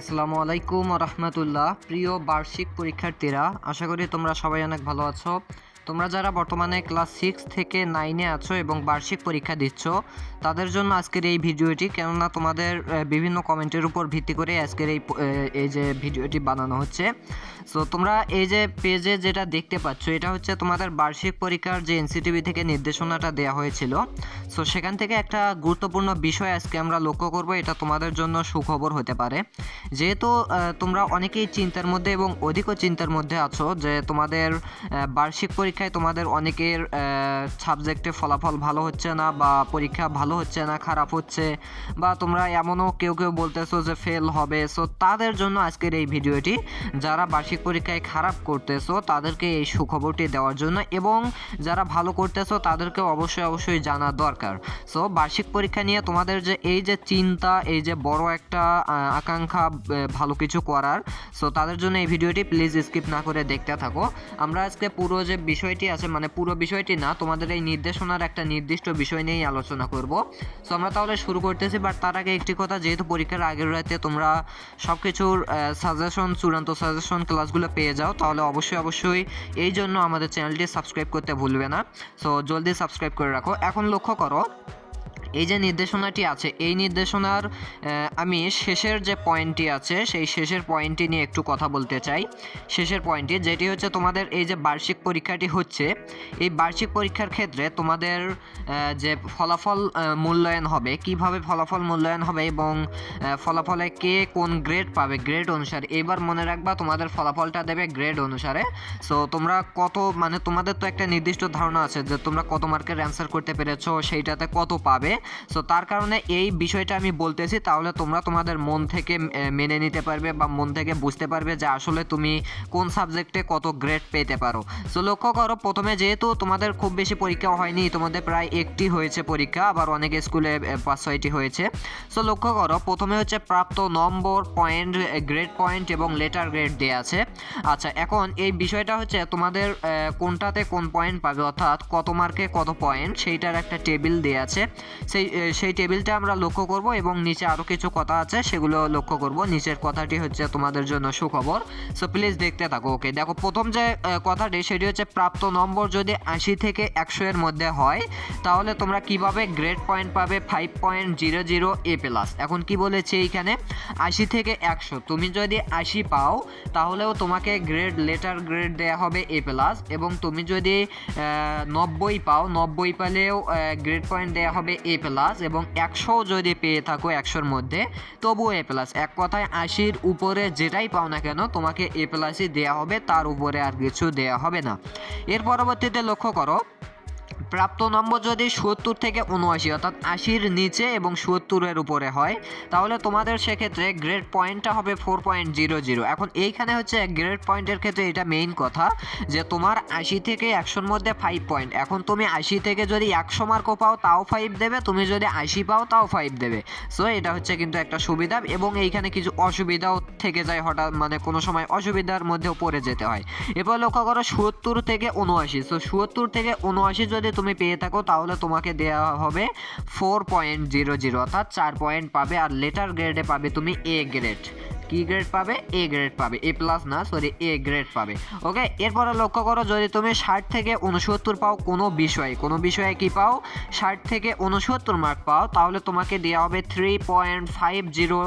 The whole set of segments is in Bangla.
আসসালামু আলাইকুম রহমতুল্লাহ। প্রিয় বার্ষিক পরীক্ষার্থীরা আশা করি তোমরা সবাই অনেক ভালো আছো। তোমরা যারা বর্তমানে ক্লাস সিক্স থেকে নাইনে আছো এবং বার্ষিক পরীক্ষা দিচ্ছ, তাদের জন্য আজকের এই ভিডিওটি, কেননা তোমাদের বিভিন্ন কমেন্টের উপর ভিত্তি করে আজকের এই এই যে ভিডিওটি বানানো হচ্ছে। সো তোমরা এই যে পেজে যেটা দেখতে পাচ্ছ, এটা হচ্ছে তোমাদের বার্ষিক পরীক্ষার যে এনসিটিভি থেকে নির্দেশনাটা দেওয়া হয়েছিল। সো সেখান থেকে একটা গুরুত্বপূর্ণ বিষয় আজকে আমরা লক্ষ্য করব, এটা তোমাদের জন্য সুখবর হতে পারে। যেহেতু তোমরা অনেকেই চিন্তার মধ্যে এবং অধিকও চিন্তার মধ্যে আছো যে তোমাদের বার্ষিক পরীক্ষায় তোমাদের অনেকের সাবজেক্টে ফলাফল ভালো হচ্ছে না বা পরীক্ষা ভালো হচ্ছে না, খারাপ হচ্ছে বা তোমরা এমনও কেউ কেউ বলতেছো যে ফেল হবে। সো তাদের জন্য আজকের এই ভিডিওটি, যারা বার্ষিক পরীক্ষায় খারাপ করতেছো, তাদেরকে এই সুখবরটি দেওয়ার জন্য এবং যারা ভালো করতেছো, তাদেরকে অবশ্যই অবশ্যই জানা দরকার। সো বার্ষিক পরীক্ষা নিয়ে তোমাদের যে এই যে চিন্তা, এই যে বড় একটা আকাঙ্ক্ষা ভালো কিছু করার সো তাদের জন্য এই ভিডিওটি প্লিজ স্কিপ না করে দেখতে থাকো। আমরা আজকে পুরো যে বিষয়টি আছে মানে পুরো বিষয়টি না, তোমাদের এই নির্দেশনার একটা নির্দিষ্ট বিষয় নিয়েই আলোচনা করব। সো আমরা তাহলে শুরু করতেছি বাট তার আগে একটি কথা, যেহেতু পরীক্ষার আগের রাতে তোমরা সব কিছুর সাজেশন চূড়ান্ত সাজেশন ক্লাসগুলো পেয়ে যাও, তাহলে অবশ্যই অবশ্যই এই জন্য আমাদের চ্যানেলটি সাবস্ক্রাইব করতে ভুলবে না। সো জলদি সাবস্ক্রাইব করে রাখো। এখন লক্ষ্য করো এই যে নির্দেশনাটি আছে, এই নির্দেশনার আমি শেষের যে পয়েন্টটি আছে, সেই শেষের পয়েন্টটি নিয়ে একটু কথা বলতে চাই। শেষের পয়েন্টটি যেটি হচ্ছে তোমাদের এই যে বার্ষিক পরীক্ষাটি হচ্ছে, এই বার্ষিক পরীক্ষার ক্ষেত্রে তোমাদের যে ফলাফল মূল্যায়ন হবে, কীভাবে ফলাফল মূল্যায়ন হবে এবং ফলাফলে কে কোন গ্রেড পাবে গ্রেড অনুসারে। এবার মনে রাখবা তোমাদের ফলাফলটা দেবে গ্রেড অনুসারে। সো তোমরা কত মানে তোমাদের তো একটা নির্দিষ্ট ধারণা আছে যে তোমরা কত মার্কের অ্যান্সার করতে পেরেছ, সেইটাতে কত পাবে। সো তার কারণে এই বিষয়টা আমি বলতেছি, তাহলে তোমরা তোমাদের মন থেকে মেনে নিতে পারবে বা মন থেকে বুঝতে পারবে যে আসলে তুমি কোন সাবজেক্টে কত গ্রেড পেতে পারো। সো লক্ষ্য করো, প্রথমে যেহেতু তোমাদের খুব বেশি পরীক্ষা হয়নি, তোমাদের প্রায় একটি হয়েছে পরীক্ষা, আবার অনেক স্কুলে পাঁচ ছয়টি হয়েছে। সো লক্ষ্য করো, প্রথমে হচ্ছে প্রাপ্ত নম্বর পয়েন্ট গ্রেড পয়েন্ট এবং লেটার গ্রেড দেওয়া আছে। আচ্ছা এখন এই বিষয়টা হচ্ছে তোমাদের কোনটাতে কোন পয়েন্ট পাবে? অর্থাৎ কত মার্কে কত পয়েন্ট সেইটার একটা টেবিল দেওয়া আছে। সেই সেই টেবিলটা আমরা লক্ষ্য করব এবং নিচে আরও কিছু কথা আছে, সেগুলো লক্ষ্য করব। নিচের কথাটি হচ্ছে তোমাদের জন্য সুখবর। সো প্লিজ দেখতে থাকো। ওকে দেখো, প্রথম যে কথাটি, সেটি হচ্ছে প্রাপ্ত নম্বর যদি আশি থেকে একশো এর মধ্যে হয়, তাহলে তোমরা কীভাবে গ্রেড পয়েন্ট পাবে? Five point zero zero A plus এখন কি বলেছে এইখানে? আশি থেকে একশো। তুমি যদি আশি পাও, তাহলেও তোমাকে গ্রেড লেটার গ্রেড দেওয়া হবে এ প্লাস এবং তুমি যদি নব্বই পাও, নব্বই পেলেও গ্রেড পয়েন্ট দেওয়া হবে এ প্লাস এবং একশো যদি পেয়ে থাকো একশোর মধ্যে, তবুও এ প্লাস এক কথায় আশির উপরে যেটাই পাও না কেন, তোমাকে এ প্লাসই দেওয়া হবে, তার উপরে আর কিছু দেওয়া হবে না। এর পরবর্তীতে লক্ষ্য করো প্রাপ্ত নম্বর যদি সত্তর থেকে উনআশি অর্থাৎ আশির নিচে এবং সত্তরের উপরে হয়, তাহলে তোমাদের সেক্ষেত্রে গ্রেড পয়েন্টটা হবে ফোর পয়েন্ট জিরো জিরো এখন এইখানে হচ্ছে গ্রেড পয়েন্টের ক্ষেত্রে এটা মেইন কথা, যে তোমার আশি থেকে একশোর মধ্যে ফাইভ পয়েন্ট এখন তুমি আশি থেকে যদি একশো মার্কও পাও, তাও ফাইভ দেবে, তুমি যদি আশি পাও, তাও ফাইভ দেবে। সো এটা হচ্ছে কিন্তু একটা সুবিধা এবং এইখানে কিছু অসুবিধাও থেকে যায় হঠাৎ মানে কোনো সময় অসুবিধার মধ্যেও পড়ে যেতে হয়। এবার লক্ষ্য করো সত্তর থেকে উনআশি সো সত্তর থেকে উনআশি যদি তুমি পেয়ে থাকো, তাহলে তোমাকে দেওয়া হবে ফোর পয়েন্ট জিরো জিরো অর্থাৎ চার পয়েন্ট পাবে আর লেটার গ্রেডে পাবে তুমি এ গ্রেড কি গ্রেড পাবে? এ গ্রেড পাবে। এ প্লাস না সরি এ গ্রেড পাবে। ওকে এরপরে লক্ষ্য করো, যদি তুমি ষাট থেকে উনসত্তর পাও কোনো বিষয়ে কোনো বিষয়ে কি পাও? ষাট থেকে উনসত্তর মার্ক পাও, তাহলে তোমাকে দেওয়া হবে three point five zero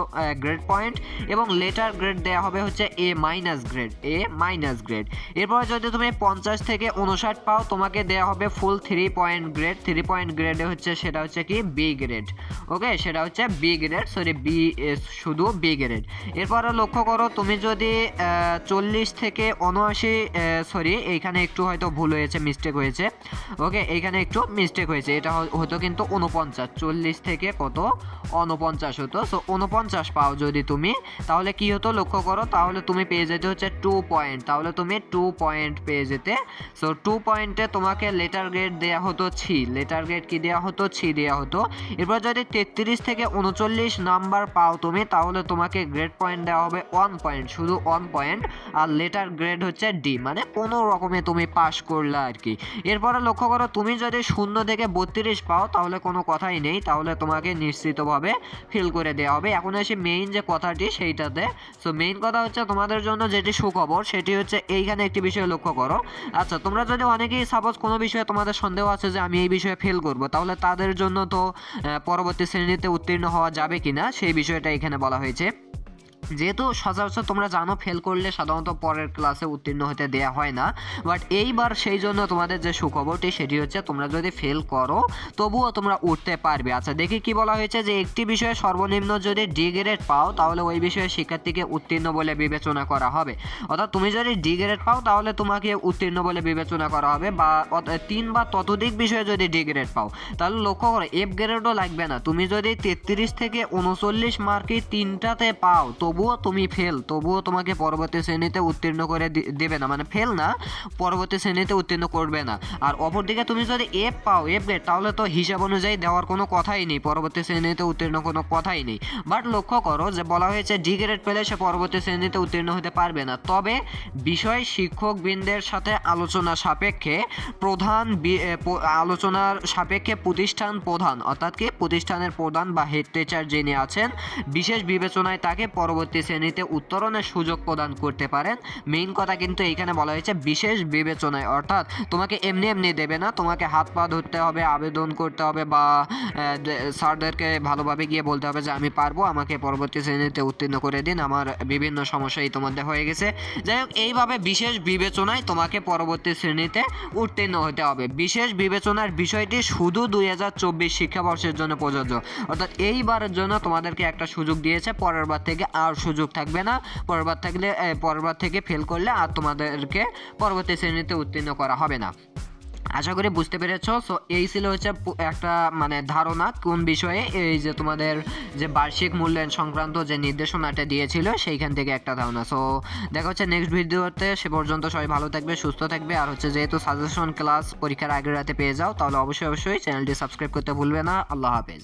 grade point এবং লেটার গ্রেড দেওয়া হবে হচ্ছে A minus grade A minus grade এরপর যদি তুমি পঞ্চাশ থেকে উনষাট পাও, তোমাকে দেওয়া হবে full three point grade three point গ্রেডে হচ্ছে সেটা হচ্ছে কি? বি গ্রেড ওকে সেটা হচ্ছে বি গ্রেড সরি বি শুধু বি গ্রেড এরপরে লক্ষ্য করো, তুমি যদি চল্লিশ থেকে উনআশি সরি এইখানে একটু হয়তো ভুল হয়েছে মিস্টেক হয়েছে। ওকে এইখানে একটু মিস্টেক হয়েছে, এটা হতো কিন্তু উনপঞ্চাশ, চল্লিশ থেকে কত? উনপঞ্চাশ হতো। সো উনপঞ্চাশ পাও যদি তুমি, তাহলে কি হতো লক্ষ্য করো, তাহলে তুমি পেয়ে যেতে হচ্ছে টু পয়েন্ট তাহলে তুমি টু পয়েন্ট পেয়ে যেতে। সো টু পয়েন্টে তোমাকে লেটার গ্রেড দেওয়া হতো ছি লেটার গ্রেড কি দেওয়া হতো? ছি দেওয়া হতো। এরপর যদি তেত্রিশ থেকে উনচল্লিশ নাম্বার পাও তুমি, তাহলে তোমাকে গ্রেড পয়েন্ট পয়েন্ট দেওয়া হবে ওয়ান পয়েন্ট শুধু ওয়ান পয়েন্ট আর লেটার গ্রেড হচ্ছে ডি মানে কোনো রকমে তুমি পাস করলে আর কি। এরপরে লক্ষ্য করো, তুমি যদি শূন্য থেকে বত্রিশ পাও, তাহলে কোনো কথাই নেই, তাহলে তোমাকে নিশ্চিতভাবে ফিল করে দেওয়া হবে। এখন এসে মেইন যে কথাটি, সেইটাতে। সো মেইন কথা হচ্ছে তোমাদের জন্য যেটি সুখবর, সেটি হচ্ছে এইখানে একটি বিষয় লক্ষ্য করো। আচ্ছা তোমরা যদি অনেকেই সাপোজ কোনো বিষয়ে তোমাদের সন্দেহ আছে যে আমি এই বিষয়ে ফেল করব, তাহলে তাদের জন্য তো পরবর্তী শ্রেণীতে উত্তীর্ণ হওয়া যাবে কিনা, সেই বিষয়টা এখানে বলা হয়েছে। যেহেতু সচরাচর তোমরা জানো ফেল করলে সাধারণত পরের ক্লাসে উত্তীর্ণ হতে দেয়া হয় না। বাট এইবার সেই জন্য তোমাদের যে সুখবরটি, সেটি হচ্ছে তোমরা যদি ফেল করো, তবুও তোমরা উঠতে পারবে। আচ্ছা দেখি কি বলা হয়েছে যে একটি বিষয়ে সর্বনিম্ন যদি ডি গ্রেড পাও, তাহলে ওই বিষয়ে শিক্ষার্থীকে উত্তীর্ণ বলে বিবেচনা করা হবে। অর্থাৎ তুমি যদি ডি গ্রেড পাও, তাহলে তোমাকে উত্তীর্ণ বলে বিবেচনা করা হবে বা তিন বা ততোধিক বিষয়ে যদি ডি গ্রেড পাও, তাহলে লক্ষ্য করো এফ গ্রেডও লাগবে না। তুমি যদি তেত্রিশ থেকে উনচল্লিশ মার্কে তিনটাতে পাও তবুও তুমি ফেল তবুও তোমাকে পরবর্তী শ্রেণীতে উত্তীর্ণ করে দেবে না। মানে ফেল না, পরবর্তী শ্রেণীতে উত্তীর্ণ করবে না। আর অপরদিকে তুমি যদি এফ পাও এফ গ্রেড তাহলে তো হিসাব অনুযায়ী দেওয়ার কোনো কথাই নেই, পরবর্তী শ্রেণীতে উত্তীর্ণ কোনো কথাই নেই। বাট লক্ষ্য করো যে বলা হয়েছে ডি গ্রেড পেলে সে পরবর্তী শ্রেণীতে উত্তীর্ণ হতে পারবে না। তবে বিষয় শিক্ষকবৃন্দের সাথে আলোচনা সাপেক্ষে প্রধান আলোচনার সাপেক্ষে প্রতিষ্ঠান প্রধান, অর্থাৎ কি? প্রতিষ্ঠানের প্রধান বা হেড টিচার যিনি আছেন, বিশেষ বিবেচনায় তাকে পরবর্তী শ্রেণীতে উত্তরণের সুযোগ প্রদান করতে পারেন। মেইন কথা কিন্তু এইখানে বলা হয়েছে বিশেষ বিবেচনায়। অর্থাৎ তোমাকে এমনি এমনি দেবে না, তোমাকে হাত পা ধরতে হবে, আবেদন করতে হবে বা স্যারদেরকে ভালোভাবে গিয়ে বলতে হবে যে, আমি পারব, আমাকে পরবর্তী শ্রেণীতে উত্তীর্ণ করে দিন। আমার বিভিন্ন সমস্যা ইতিমধ্যে হয়ে গেছে। যাই হোক, এইভাবে বিশেষ বিবেচনায় তোমাকে পরবর্তী শ্রেণীতে উত্তীর্ণ হতে হবে। বিশেষ বিবেচনার বিষয়টি শুধু দুই হাজার চব্বিশ শিক্ষাবর্ষের জন্য প্রযোজ্য। অর্থাৎ এইবারের জন্য তোমাদেরকে একটা সুযোগ দিয়েছে, পরের বার থেকে আর সুযোগ থাকবে না। পরের বার থাকলে এ, পরের বার থেকে ফেল করলে আর তোমাদেরকে পরবর্তী শ্রেণীতে উত্তীর্ণ করা হবে না। আশা করি বুঝতে পেরেছ। সো এই ছিল হচ্ছে একটা মানে ধারণা কোন বিষয়ে এই যে তোমাদের যে বার্ষিক মূল্যায়ন সংক্রান্ত যে নির্দেশনাটা দিয়েছিল সেইখান থেকে একটা ধারণা। সো দেখা হচ্ছে নেক্সট ভিডিওতে। সে পর্যন্ত সবাই ভালো থাকবে সুস্থ থাকবে। আর হচ্ছে যেহেতু সাজেশন ক্লাস পরীক্ষার আগের রাতে পেয়ে যাও তাহলে অবশ্যই অবশ্যই চ্যানেলটি সাবস্ক্রাইব করতে ভুলবে না। আল্লাহ হাফেজ।